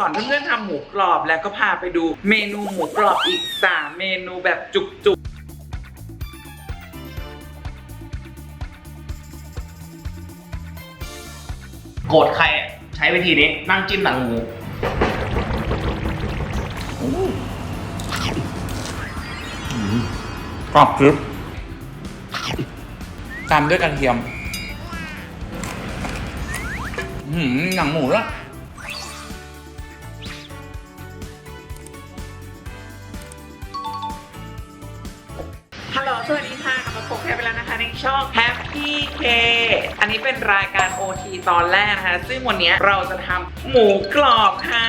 สอนเพื่อนๆทำหมูกรอบแล้วก็พาไปดูเมนูหมูกรอบอีก 3 เมนูแบบจุกโกรธใครอะใช้วิธีนี้นั่งจิ้มหนังหมูกรอบกรึบตามด้วยกระเทียมหืมหนังหมูและฮั ช่อง Happy K อันนี้เป็นรายการ OT ตอนแรกนะคะ ซึ่งวันนี้เราจะทำหมูกรอบค่ะ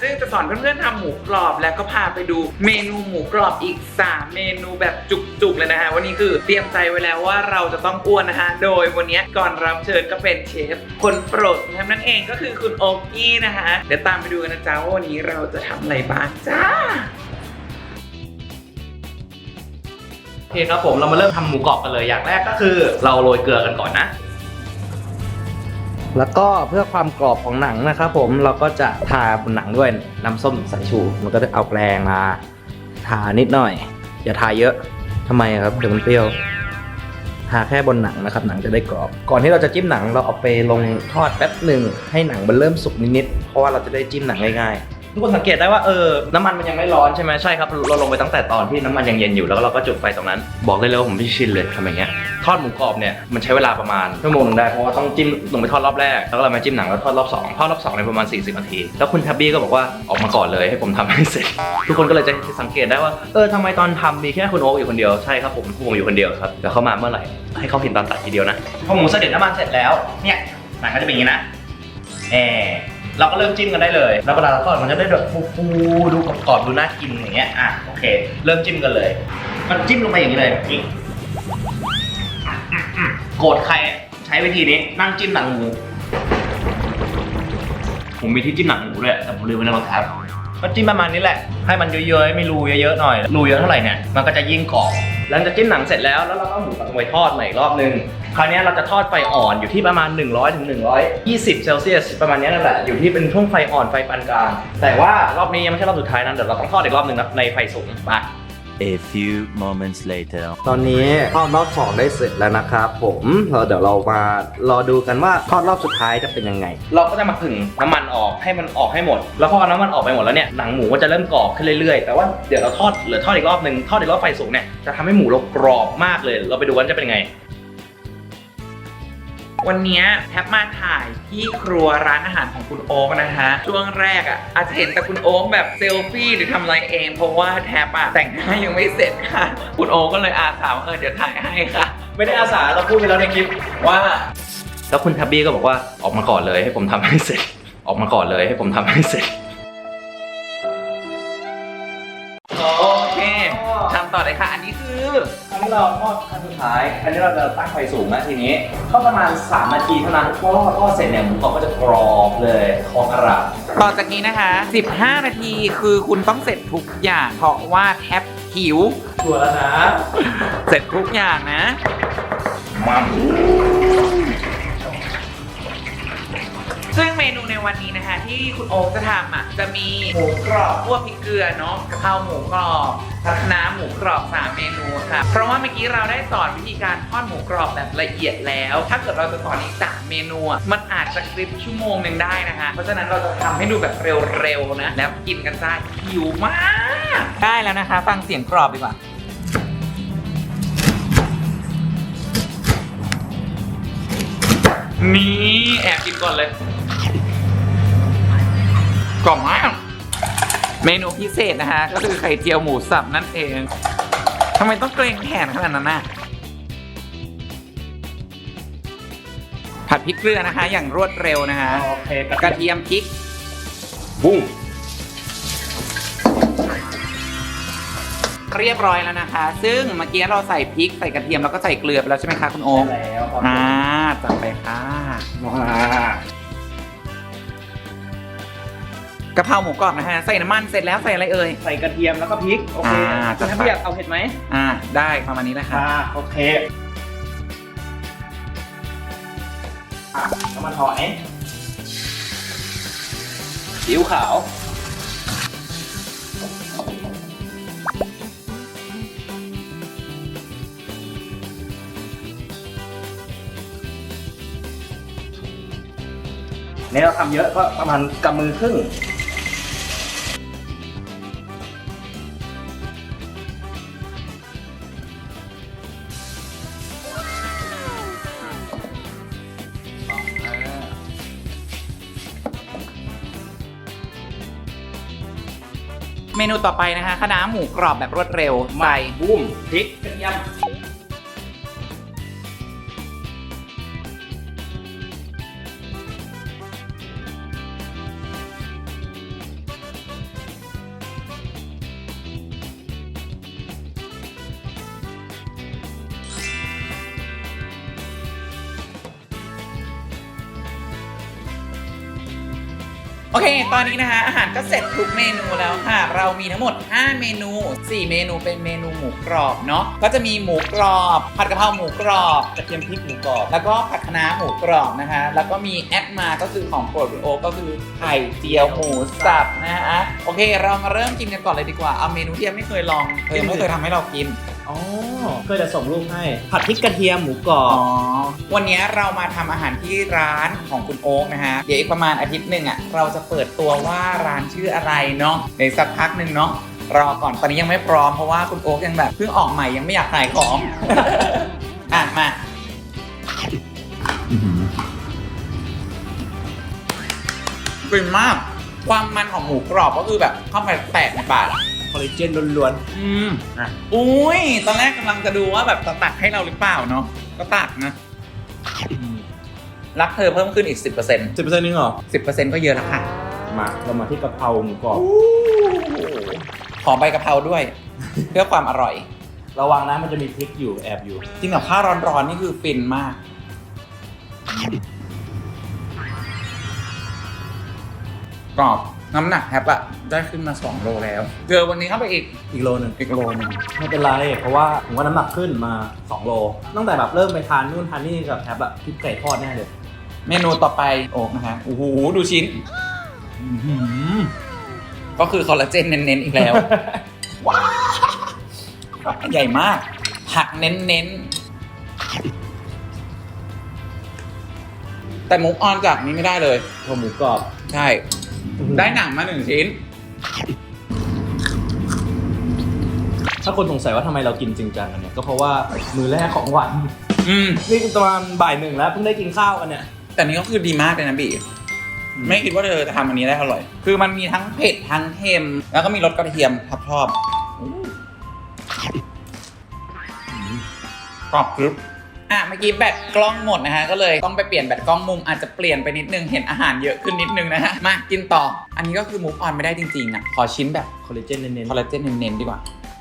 ซึ่งจะสอนเพื่อนๆทำหมูกรอบแล้วก็พาไปดูเมนูหมูกรอบอีก 3 เมนูแบบจุกๆเลยนะคะ วันนี้คือเตรียมใจไว้แล้วว่าเราจะต้องอ้วนนะคะ โดยวันนี้ก่อนรับเชิญก็เป็นเชฟคนโปรดทมนั่นเองก็คือคุณโอกี้นะคะ เดี๋ยวตามไปดูกันนะจ๊ะว่าวันนี้เราจะทำอะไรบ้างจ้า โอเคครับผมเรามาเริ่มทำหมูกรอบกันเลยอย่างแรกก็คือ เราโรยเกลือกันก่อนนะ แล้วก็เพื่อความกรอบของหนังนะครับผมเราก็จะทาบนหนังด้วยน้ำส้มสายชู มันก็จะเอาแปรงมาทานิดหน่อย อย่าทาเยอะทำไมครับเดี๋ยวมันเปรี้ยวทาแค่บนหนังนะครับหนังจะได้กรอบ ก่อนที่เราจะจิ้มหนังเราเอาไปลงทอดแป๊บหนึ่งให้หนังมันเริ่มสุกนิดๆเพราะว่าเราจะได้จิ้มหนังง่ายๆ ทุกคนสังเกตได้ว่าเออน้ำมันมันยังไม่ร้อนใช่ไหมใช่ครับเราลงไปตั้งแต่ตอนที่น้ำมันยังเย็นอยู่แล้วเราก็จุดไฟตรงนั้น บอกได้เลยว่าผมไม่ชินเลยทำอย่างเงี้ยทอดหมูกรอบเนี่ยมันใช้เวลาประมาณชั่วโมงนึงได้เพราะว่าต้องจิ้มลงไปทอดรอบแรกแล้วก็เรามาจิ้มหนังแล้วทอดรอบสองทอดรอบสองในประมาณ 40นาที แล้วคุณแทบบี้ก็บอกว่าออกมาก่อนเลยให้ผมทำให้เสร็จ ทุกคนก็เลยจะสังเกตได้ว่าเออทำไมตอนทำมีแค่คุณโอ๊คอยู่คนเดียวใช่ครับผมผมอยู่คนเดียวครับเดี๋ยวเขามาเมื่อไหร่ให้เขาเห็นตอนตัดทีเดียวนะพอหมูเสด็จน้ำมันเสร็จแล้วเนี่ยหนังก็จะเป็นอย่างนี้นะแอ เราก็เริ่มจิ้มกันได้เลย แล้วเวลาเราทอดมันจะได้แบบฟูๆดูกรอบๆดูน่ากินอย่างเงี้ยอะโอเค เริ่มจิ้มกันเลย มันจิ้มลงไปอย่างนี้เลยโกรธใครใช้วิธีนี้นั่งจิ้มหนังหมูผมมีที่จิ้มหนังหมูด้วยแต่ผมลืมไว้ในรถครับก็จิ้มประมาณนี้แหละ ให้มันเยอะๆ ไม่รูเยอะๆหน่อย รูเยอะเท่าไหร่เนี่ย มันก็จะยิ่งกรอบ หลังจากจิ้มหนังเสร็จแล้ว แล้วเราก็หมูกลับไปทอดใหม่อีกรอบนึง คราวนี้เราจะทอดไฟอ่อนอยู่ที่ประมาณ 100ถึง120 เซลเซียสประมาณนี้นั่นแหละอยู่ที่เป็นช่วงไฟอ่อนไฟปานกลาง แต่ว่ารอบนี้ยังไม่ใช่รอบสุดท้ายนะเดี๋ยวเราต้องทอดอีกรอบนึงนะในไฟสูงไป A few moments later. ตอนนี้ทอดรอบสองได้เสร็จแล้วนะครับผมเราเดี๋ยวเรามารอดูกันว่าทอดรอบสุดท้ายจะเป็นยังไง เราก็จะมาผึ่งน้ำมันออกให้มันออกให้หมด แล้วพอเอาน้ำมันออกไปหมดแล้วเนี่ยหนังหมูก็จะเริ่มกรอบขึ้นเรื่อยๆ แต่ว่าเดี๋ยวเราทอดเหลือทอดอีกรอบหนึ่งทอดอีกรอบไฟสูงเนี่ยจะทำให้หมูเรากรอบมากเลย เราไปดูกันจะเป็นยังไง วันเนี้ยแทบมาถ่ายที่ครัวร้านอาหารของคุณโอ๊คนะคะ ช่วงแรกอะอาจจะเห็นแต่คุณโอ๊คแบบเซลฟี่หรือทำอะไรเอง เพราะว่าแทบอะแต่งหน้ายังไม่เสร็จค่ะ คุณโอ๊คก็เลยอาสาว่าเออเดี๋ยวถ่ายให้ค่ะ ไม่ได้อาสาเราพูดไปแล้วในคลิปว่าแล้วคุณแทบบี้ก็บอกว่าออกมาก่อนเลยให้ผมทำให้เสร็จ ออกมาก่อนเลยให้ผมทำให้เสร็จำต่อเลยค่ะ อันนี้คืออันนี้เราทอดขั้นสุดท้าย อันนี้เราจะตั้งไฟสูงนะทีนี้ทอดประมาณ 3 นาทีเท่านั้นเพราะว่าพอทอดเสร็จเนี่ยหมูกรอบก็จะกรอบเลยคองอร่ามต่อจากนี้นะคะ 15 นาทีคือคุณต้องเสร็จทุกอย่าง เพราะว่าแทบหิว ชัวร์แล้วนะ เสร็จทุกอย่างนะ มัม ซึ่งเม นูในวันนี้นะคะ ที่คุณโอ๊คจะทำอะจะมีหมูกรอบคั่วพริกเกลือเนาะกะเพราหมูกรอบผัดน้ำหมูกรอบ3เมนูค่ะ เพราะว่าเมื่อกี้เราได้สอนวิธีการทอดหมูกรอบแบบละเอียดแล้ว ถ้าเกิดเราจะสอนอีก3เมนูอะมันอาจจะคลิปชั่วโมงหนึ่งได้นะคะ เพราะฉะนั้นเราจะทำให้ดูแบบเร็วๆนะ แล้วกินกันได้หิวมาก ได้แล้วนะคะ ฟังเสียงกรอบดีกว่านี่แอบกินก่อนเลย กรอบมากเมนูพิเศษนะคะก็คือไข่เจียวหมูสับนั่นเองทำไมต้องเกรงแขนขนาดนั้นน่ะผัดพริกเกลือนะคะ อย่างรวดเร็วนะคะโอเคกระเทียมพริก บุ้งเรียบร้อยแล้วนะคะ ซึ่งเมื่อกี้เราใส่พริกใส่กระเทียมแล้วก็ใส่เกลือไปแล้วใช่ไหมคะคุณโอ๊คแล้วครับอ่าจัดไปค่ะ กะเพราหมูกรอบนะคะใส่น้ำมันเสร็จแล้วใส่อะไรเอ่ย ใส่กระเทียมแล้วก็พริก โอเคอ่าจัคุดณไปทำอยากเอาเผ็ดไหมอ่าได้ประมาณนี้นะคะอ่าโอเคอะน้ำมันหอยซีอิ๊วขาว เนี่ยเราทำเยอะก็ประมาณกำมือครึ่ง เมนูต่อไปนะคะคณะน้าหมูกรอบแบบรวดเร็วใส่บุ้มพริกกระเทียม เค ตอนนี้นะคะอาหารก็เสร็จทุกเมนูแล้วค่ะ เรามีทั้งหมด 5 เมนู 4 เมนูเป็นเมนูหมูกรอบเนาะก็จะมีหมูกรอบ ผัดกะเพราหมูกรอบกระเทียมพริกหมูกรอบ แล้วก็ผัดคะน้าหมูกรอบนะคะ แล้วก็มีแอดมาก็คือของโปรดคุณโอคก็คือไข่เจียวหมูสับนะฮะโอเค เรามาเริ่มกินกันก่อนเลยดีกว่าเอาเมนูที่ยังไม่เคยลองเธอไม่เคยทำให้เรากิน อ๋อก็จะส่งรูปให้ ผัดพริกกระเทียมหมูกรออ๋บ อ วันนี้เรามาทำอาหารที่ร้านของคุณโอ๊กนะฮะ เดี๋ยวอีกประมาณอาทิตย์หนึ่งอะ เราจะเปิดตัวว่าร้านชื่ออะไรเนาะในสักพักหนึ่งเนาะ รอก่อน ตอนนี้ยังไม่พร้อมเพราะว่าคุณโอ๊กยังแบบเพิ่งออกใหม่ยังไม่อยากขายของ อะมากลิ่นมาก ความมันของหมูกรอบก็คือแบบเข้าไปแตกในปากอะ คอลลาเจนล้วนอืมอะอุ้ย ตอนแรกกำลังจะดูว่าแบบจะตักให้เราหรือเปล่าเนาะ ก็ตักนะ รักเธอเพิ่มขึ้นอีก 10%สิบเปอร์เซ็นต์นึงเหรอ 10%ก็เยอะแล้วค่ะ มาเรามาที่กะเพราหมูกรอบ ขอใบกะเพราด้วย เพื่อความอร่อย ระวังนะมันจะมีพริกอยู่แอบอยู่ จริงกับข้าวร้อนๆ นี่คือฟินมาก กรอบ น้ำหนักแฮปอะได้ขึ้นมา 2 โลแล้วเจอวันนี้เข้าไปอีกอีกโลหนึ่งอีกโลหนึงไม่เป็นไรเพราะว่าผมว่าน้ำหนักขึ้นมา 2 โล ตั้งแต่แบบเริ่มไปทานนู่นทานนี่กับแทบอะคิดไก่ทอดแน่เลย เมนูต่อไปโอ๊กนะคะโอ้โหดูชิ้นก็คือคอลลาเจนเน้นๆอีกแล้วว้าวใหญ่มาก ผักเน้นๆแต่มุกออนจากนี้ไม่ได้เลย พอหมูกรอบ ใช่ ได้หนังมาหนึ่งชิ้น ถ้าคนสงสัยว่าทำไมเรากินจริงจังกันเนี่ย ก็เพราะว่ามือแรกของวัน อืม นี่ประมาณบ่ายหนึ่งแล้วเพิ่งได้กินข้าวกันเนี่ย แต่นี้ก็คือดีมากเลยนะบี ไม่คิดว่าเธอจะทำอันนี้ได้อร่อย คือมันมีทั้งเผ็ดทั้งเค็ม แล้วก็มีรสกระเทียมทับชอบกรอบกรึบ อะเมื่อกี้แบตกล้องหมดนะฮะก็เลยต้องไปเปลี่ยนแบตกล้องมุมอาจจะเปลี่ยนไปนิดนึงเห็นอาหารเยอะขึ้นนิดนึงนะฮะมากินต่อ อันนี้ก็คือมูฟออนไม่ได้จริงๆอะขอชิ้นแบบคอลลาเจนเน้นคอลลาเจนเน้นๆดีกว่า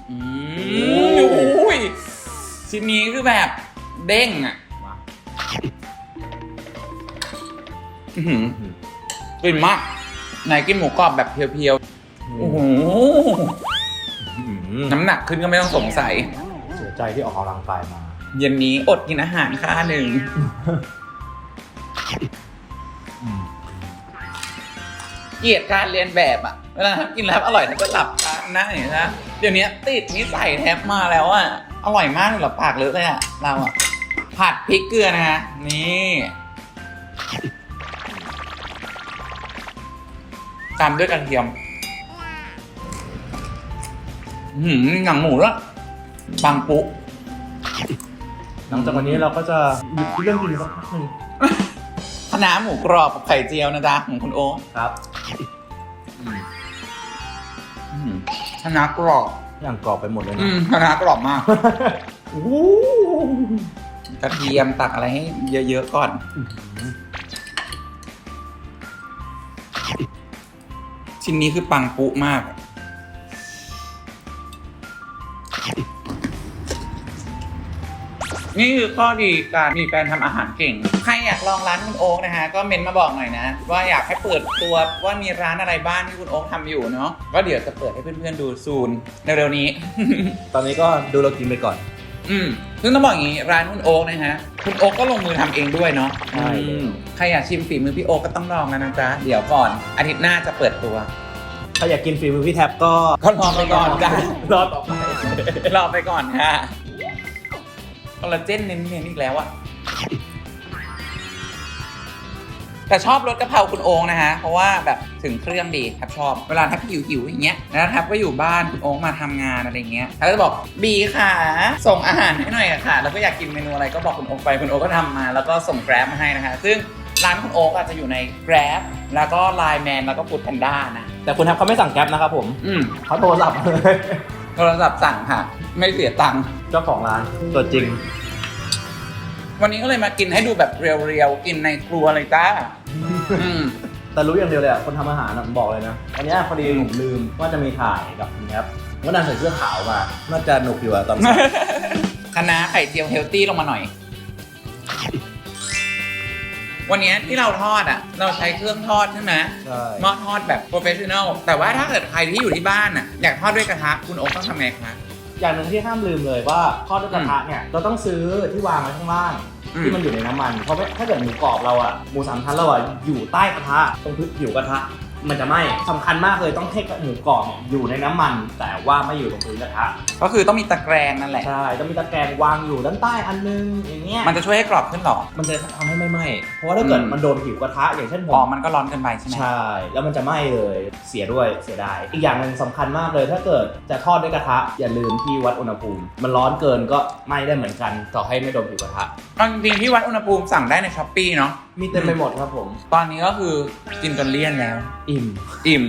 อืมโอ้โอ้ยชิ้นนี้คือแบบเด้งอะๆมาอื้อหือกลิ่นมากไหนกินหมูกรอบแบบเพียวๆโอ้โหอื้อหือน้ำหนักขึ้นก็ไม่ต้องสงสัย เสียใจที่ออกกำลังกายมา เย็นนี้อดกินอาหารค่าหนึ่ง เกลียดการเรียนแบบอะเวลาทำกินแล้วอร่อยแล้วก็หลับตาหน้าอย่างนี้นะเดี๋ยวนี้ติดนิสัยแทบมาแล้วอะอร่อยมากเลยเหรอปากเลอะเลยอะเราอะผัดพริกเกลือนะฮะนี่ตามด้วยกระเทียมหืมหนังหมูแล้วบางปุ๊ หลังจากวันนี้เราก็จะหยุดเรื่องกินสักพักหนึ่งคณะน้าหมูกรอบกับไข่เจียวนะจ๊ะของคุณโอ๊คครับ อื้อหือคณะน้ากรอบ อย่างกรอบไปหมดเลยอืนะมคณะน้ากรอบมากโอ้โหกระเทียมตักอะไรให้เยอะๆก่อน ชิ้นนี้คือปังปุมาก นี่คือข้อดีการมีแฟนทำอาหารเก่ง ใครอยากลองร้านคุณโอ๊กนะฮะ ก็เมนมาบอกหน่อยนะ ว่าอยากให้เปิดตัวว่ามีร้านอะไรบ้างที่คุณโอ๊กทำอยู่เนาะก็เดี๋ยวจะเปิดให้เพื่อนๆดูซูนเร็วๆนี้ ตอนนี้ก็ดูเรากินไปก่อน อืมซึ่งต้องบอกอย่างนี้ร้านคุณโอ๊กนะฮะ คุณโอ๊กก็ลงมือทำเองด้วยเนาะใช่ อืมใครอยากชิมฝีมือพี่โอ๊กก็ต้องลองแล้วนะจ๊ะ เดี๋ยวก่อนอาทิตย์หน้าจะเปิดตัว ถ้าอยากกินฝีมือพี่แท็บก็ก็รอไปก่อนจ้ะ รอต่อไป รอไปก่อนค่ะ คอลลาเจนเน้นๆอีกแล้วอะแต่ชอบรสกะเพราคุณโองนะฮะ เพราะว่าแบบถึงเครื่องดีแทบชอบ เวลาแทบหิวหิวๆอย่างเงี้ยแล้วแทบก็อยู่บ้านคุณโองมาทำงานอะไรเงี้ยแทบก็จะบอกบีค่ะ ส่งอาหารให้หน่อยอะค่ะ แล้วก็อยากกินเมนูอะไรก็บอกคุณโองไปคุณโองก็ทำมา แล้วก็ส่งแกร็บมาให้นะคะ ซึ่งร้านคุณโอ๊กอาจจะอยู่ใน Grab แล้วก็ Line Man แล้วก็ Food Panda นะ แต่คุณแท็บเขาไม่สั่งแก๊ปนะครับผม อืมเขาโทรศัพท์เลย โทรศัพท์สั่งค่ะ ไม่เสียตังค์ เจ้าของร้านตัวจริง วันนี้ก็เลยมากินให้ดูแบบเรียวๆ กินในครัวเลยจ้าอืม แต่รู้อย่างเดียวเลยอะ คนทำอาหารอะผมบอกเลยนะอันเนี้ยพอดีผมลืมว่าจะมีถ่ายกับคุณแท็บว่านางใส่เสื้อขาวมา น่าจะหนุกอยู่อะตอนนี้คะน้าไข่เจียวเฮลตี้ลงมาหน่อย วันนี้ที่เราทอดอะ เราใช้เครื่องทอดใช่ไหมใช่หม้อทอดแบบโปรเฟชชั่นอลแต่ว่าถ้าเกิดใครที่อยู่ที่บ้านอะอยากทอดด้วยกระทะคุณโอ๊คต้องทำไงคะอย่างหนึ่งที่ห้ามลืมเลยว่าทอดด้วยกระทะเนี่ยเราต้องซื้อที่วางไว้ข้างล่างอืมที่มันอยู่ในน้ำมัน เพราะว่าถ้าเกิดหมูกรอบเราอะหมูสามชั้นเราอะอยู่ใต้กระทะตรงพื้นผิวกระทะ มันจะไหม้สำคัญมากเลยต้องให้หมูกรอบเนี่ยอยู่ในน้ำมัน แต่ว่าไม่อยู่ตรงพื้นกระทะก็คือต้องมีตะแกรงนั่นแหละ ใช่ต้องมีตะแกรงวางอยู่ด้านใต้อันนึงอย่างเงี้ยมันจะช่วยให้กรอบขึ้นหรอ มันจะทำให้ไม่ไหม้เพราะว่าถ้าเกิดอืม มันโดนผิวกระทะอย่างเช่นผอ๋อมมันก็ร้อนเกินไปใช่ไหมใช่แล้วมันจะไหม้เลยเสียด้วยเสียดายอีกอย่างหนึ่งสำคัญมากเลย ถ้าเกิดจะทอดด้วยกระทะอย่าลืมที่วัดอุณหภูมิ มันร้อนเกินก็ไหม้ได้เหมือนกัน ต่อให้ไม่โดนผิวกระทะ เอาจริงๆที่วัดอุณหภูมิสั่งได้ในช้อปปีเนาะ มีเต็มไปหมดครับผม ตอนนี้ก็คือกินจนเลี่ยนแล้ว อิ่ม อิ่ม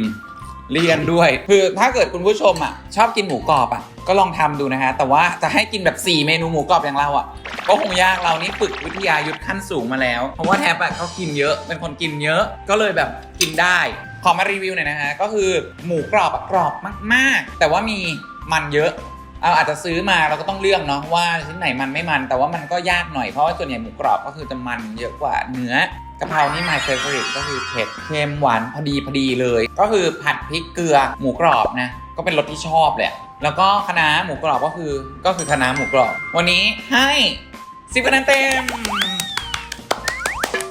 เรียนด้วย คือถ้าเกิดคุณผู้ชมอะ ชอบกินหมูกรอบอะ ก็ลองทำดูนะฮะ แต่ว่าจะให้กินแบบ 4 เมนูหมูกรอบอย่างเราอะ ก็คงยากเรานี่ฝึกวิทยายุทธขั้นสูงมาแล้ว เพราะว่าแทบอะเขากินเยอะ เป็นคนกินเยอะ ก็เลยแบบกินได้ ขอมารีวิวหน่อยนะฮะ ก็คือหมูกรอบอะกรอบมาก ๆ แต่ว่ามีมันเยอะ เอาอาจจะซื้อมาเราก็ต้องเลือกเนาะว่าชิ้นไหนมันไม่มัน แต่ว่ามันก็ยากหน่อยเพราะว่าส่วนใหญ่หมูกรอบก็คือจะมันเยอะกว่าเนื้อกะเพรานี่ my favorite ก็คือเผ็ดเค็มหวานพอดีพอดีเลย ก็คือผัดพริกเกลือหมูกรอบนะก็เป็นรสที่ชอบเลยแล้วก็คะน้าหมูกรอบก็คือก็คือคะน้าหมูกรอบ วันนี้ให้สิบคะแนนเต็ม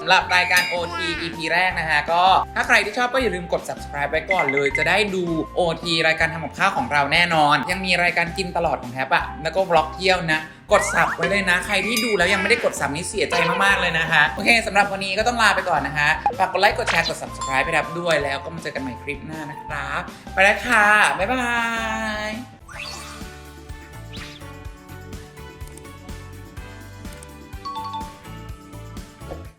ำหรับรายการ OT EP แรกนะฮะ ก็ถ้าใครที่ชอบก็อย่าลืมกด subscribe ไว้ก่อนเลย จะได้ดู OT รายการทำกับข้าวของเราแน่นอน ยังมีรายการกินตลอดของแท็บอะแล้วก็บล็อกเที่ยวนะ กดสับไว้เลยนะ ใครที่ดูแล้วยังไม่ได้กดสับนี่เสียใจมากๆเลยนะคะ โอเคสำหรับวันนี้ก็ต้องลาไปก่อนนะคะฝากกดไลค์กดแชร์กด subscribe ไปรับด้วยแล้วก็มาเจอกันใหม่คลิปหน้านะครับไปแล้วค่ะบ๊ายบาย